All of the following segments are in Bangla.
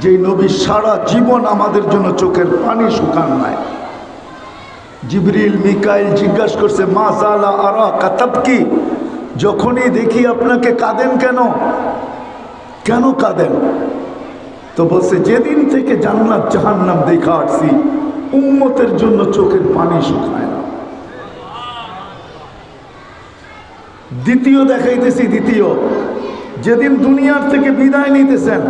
যে নবী সারা জীবন আমাদের জন্য চোখের পানি শুকান নাই। জিবরিল, মিকাইল জিজ্ঞাসা করছে, মা জালা আরা কাতাব কি? যখনই দেখি আপনাকে কাঁদেন কেন? কেন কাঁদেন? তো বলছে, যেদিন থেকে জান্নাত, জাহান্নাম দেখা আসছি, উম্মতের জন্য চোখের পানি শুকায় না। দ্বিতীয় দেখাইতেছি, দ্বিতীয়। যেদিন দুনিয়ার থেকে বিদায় নিতেছেন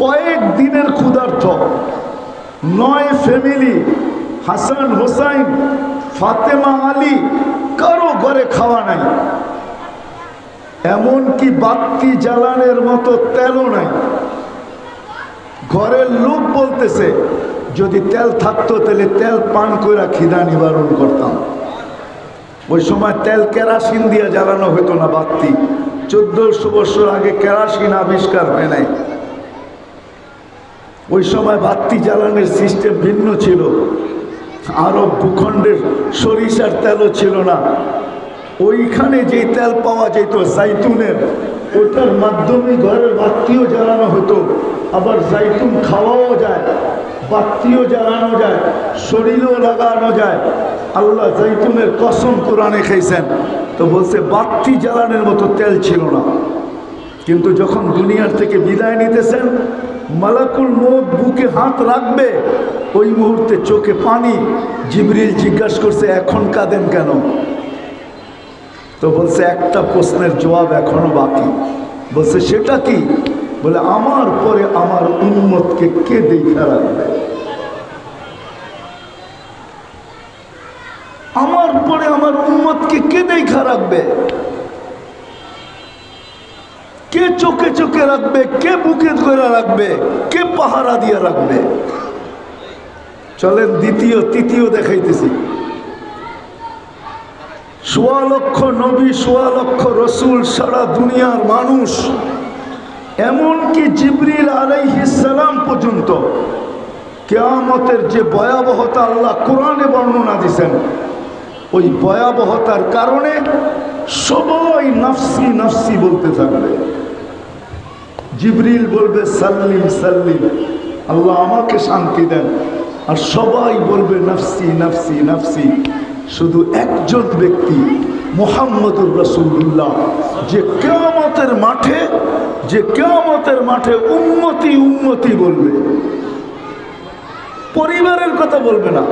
কয়েক দিনের ক্ষুধার্থ নয় ফ্যামিলি হাসান, হোসাইন, ফাতেমা, আলী, কারও ঘরে খাওয়া নাই। এমনকি বাত্তি জ্বালানের মতো তেলও নাই। ঘরের লোক বলতেছে, যদি তেল থাকতো তাহলে তেল পান করে খিদা নিবারণ করতাম। ওই সময় তেল কেরাসিন দিয়ে জ্বালানো হতো না বাত্তি চোদ্দশো বছর আগে কেরাসিন আবিষ্কার হয় নাই। ওই সময় বাত্তি জ্বালানোর সিস্টেম ভিন্ন ছিল। আরব ভূখণ্ডের সরিষার তেলও ছিল না। ওইখানে যে তেল পাওয়া যেত, জাইতুনের, ওটার মাধ্যমে ঘরের বাত্তিও জ্বালানো হতো। আবার জাইতুন খাওয়াও যায় বাত্তিও জ্বালানো যায়, শরীরেও লাগানো যায়। আল্লাহ জাইতুনের কসম কোরআনে খাইছেন। তো বলছে বাত্তি জ্বালানোর মতো তেল ছিল না। কিন্তু যখন দুনিয়ার থেকে বিদায় নিতেছেন মালাকুল মৌত বুকে হাত রাখবে, ওই মুহূর্তে চোখে পানি। জিবরিল জিজ্ঞাসা করছে, এখন কাঁদেন কেন? তো বলছে, একটা প্রশ্নের জবাব এখনও বাকি। বলছে, সেটা কি? বলে, আমার পরে আমার উন্মতকে কে দেখা রাখবে? আমার পরে আমার উন্মতকে কে দেখা রাখবে? কে চোখে চোখে রাখবে, কে বুকে ধরে রাখবে, কে পাহারা দিয়ে রাখবে? চলেন দ্বিতীয়, তৃতীয় দেখাইতেছি। সোয়া লক্ষ নবী, সোয়া লক্ষ রসুল, সারা দুনিয়ার মানুষ, এমনকি জিবরিল আলাইহিসালাম পর্যন্ত কেয়ামতের যে ভয়াবহতা আল্লাহ কোরআনে বর্ণনা দিছেন, ওই ভয়াবহতার কারণে সবাই নাফসি নাফসি বলতে থাকবে। জিবরিল বলবে, সাল্লিম সাল্লিম। আল্লাহ আমাকে শান্তি দেন। আর সবাই বলবে, নাফসি নাফসি নাফসি। শুধু একজন ব্যক্তি, মোহাম্মদুর রসুল্লাহ যে কেয়ামতের মাঠে, যে কেয়ামতের মাঠে উন্নতি উন্নতি বলবে। পরিবারের কথা বলবে না।